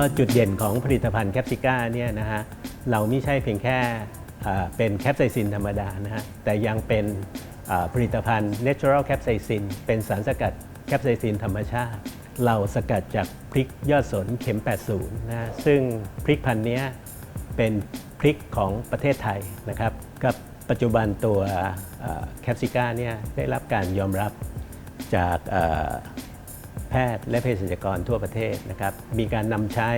ก็จุดเด่นของผลิตภัณฑ์แคปซิก้าเนี่ยนะฮะเราไม่ใช่เพียงแค่เป็นแคปไซซินธรรมดานะฮะแต่ยังเป็นผลิตภัณฑ์ natural capsaicin เป็นสารสกัดแคปไซซินธรรมชาติ เราสกัดจากพริกยอดสนเข็ม 80 นะฮะซึ่งพริกพันธุ์นี้เป็นพริกของประเทศไทยนะครับกับปัจจุบันตัวแคปซิก้าเนี่ยได้รับการยอมรับจาก แพทย์และเภสัชกรทั่วประเทศนะครับ มีการนำใช้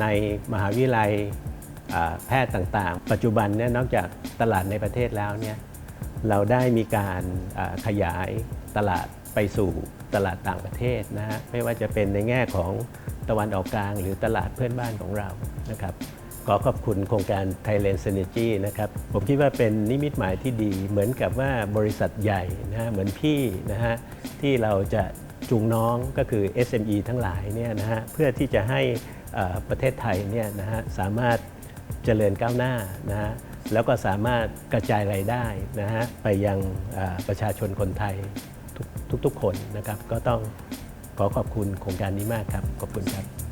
ในมหาวิทยาลัยแพทย์ต่างๆ ปัจจุบันเนี่ยนอกจากตลาดในประเทศแล้วเนี่ยเราได้มีการขยายตลาดไปสู่ตลาดต่างประเทศนะฮะไม่ว่าจะเป็นในแง่ของตะวันออกกลางหรือตลาดเพื่อนบ้านของเรานะครับขอขอบคุณโครงการ Thailand Synergy นะครับ ผมคิดว่าเป็นนิมิตหมายที่ดี เหมือนกับว่าบริษัทใหญ่นะฮะเหมือนพี่นะฮะที่เราจะ จูงน้องก็คือ SME ทั้งหลายเนี่ยนะฮะเพื่อที่จะให้ประเทศไทยเนี่ยนะฮะสามารถเจริญก้าวหน้านะฮะแล้วก็สามารถกระจายรายได้นะฮะไปยังประชาชนคนไทยทุกๆคนนะครับ ก็ต้องขอขอบคุณโครงการนี้มากครับ ขอบคุณครับ